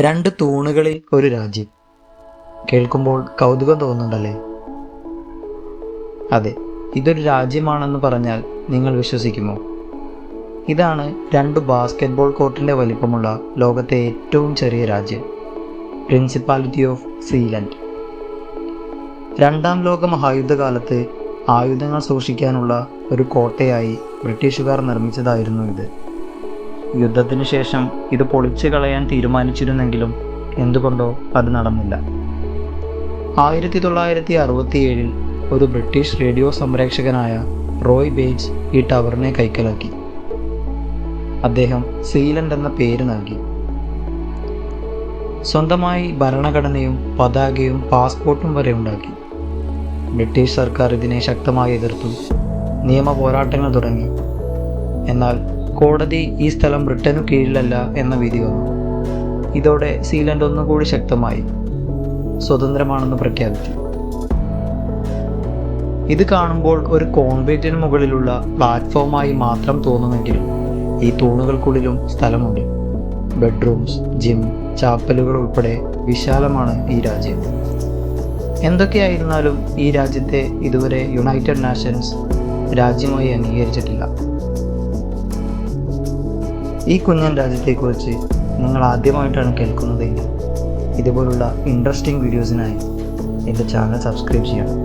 രണ്ട് തൂണുകളിൽ ഒരു രാജ്യം. കേൾക്കുമ്പോൾ കൗതുകം തോന്നുന്നുണ്ടല്ലേ? അതെ ഇതൊരു രാജ്യമാണെന്ന് പറഞ്ഞാൽ നിങ്ങൾ വിശ്വസിക്കുമോ? ഇതാണ് രണ്ട് ബാസ്കറ്റ്ബോൾ കോർട്ടിന്റെ വലിപ്പമുള്ള ലോകത്തെ ഏറ്റവും ചെറിയ രാജ്യം പ്രിൻസിപ്പാലിറ്റി ഓഫ് സീലൻഡ്. രണ്ടാം ലോക മഹായുദ്ധകാലത്ത് ആയുധങ്ങൾ സൂക്ഷിക്കാനുള്ള ഒരു കോട്ടയായി ബ്രിട്ടീഷുകാർ നിർമ്മിച്ചതായിരുന്നു ഇത്. യുദ്ധത്തിനു ശേഷം ഇത് പൊളിച്ചു കളയാൻ തീരുമാനിച്ചിരുന്നെങ്കിലും എന്തുകൊണ്ടോ അത് നടന്നില്ല. ആയിരത്തി തൊള്ളായിരത്തി അറുപത്തിയേഴിൽ ഒരു ബ്രിട്ടീഷ് റേഡിയോ സംരക്ഷകനായ റോയ് ബേജ് ഈ ടവറിനെ കൈക്കലാക്കി. അദ്ദേഹം സീലൻഡ് എന്ന പേര് നൽകി. സ്വന്തമായി ഭരണഘടനയും പതാകയും പാസ്പോർട്ടും വരെ ഉണ്ടാക്കി. ബ്രിട്ടീഷ് സർക്കാർ ഇതിനെ ശക്തമായി എതിർത്തു. നിയമ പോരാട്ടങ്ങൾ തുടങ്ങി. എന്നാൽ കോടതി ഈ സ്ഥലം ബ്രിട്ടനു കീഴിലല്ല എന്ന വിധി വന്നു. ഇതോടെ സീലൻഡ് ഒന്നുകൂടി ശക്തമായി സ്വതന്ത്രമാണെന്ന് പ്രഖ്യാപിച്ചു. ഇത് കാണുമ്പോൾ ഒരു കോൺക്രീറ്റിന് മുകളിലുള്ള പ്ലാറ്റ്ഫോമായി മാത്രം തോന്നുമെങ്കിലും ഈ തൂണുകൾക്കുള്ളിലും സ്ഥലമുണ്ട്. ബെഡ്റൂംസ് ജിം ചാപ്പലുകൾ ഉൾപ്പെടെ വിശാലമാണ് ഈ രാജ്യം. എന്തൊക്കെയായിരുന്നാലും ഈ രാജ്യത്തെ ഇതുവരെ യുണൈറ്റഡ് നാഷൻസ് രാജ്യമായി അംഗീകരിച്ചിട്ടില്ല. ഈ കുഞ്ഞൻ രാജ്യത്തെക്കുറിച്ച് നിങ്ങൾ ആദ്യമായിട്ടാണ് കേൾക്കുന്നതെങ്കിൽ ഇതുപോലുള്ള ഇൻട്രസ്റ്റിംഗ് വീഡിയോസിനായി എന്റെ ചാനൽ സബ്സ്ക്രൈബ് ചെയ്യണം.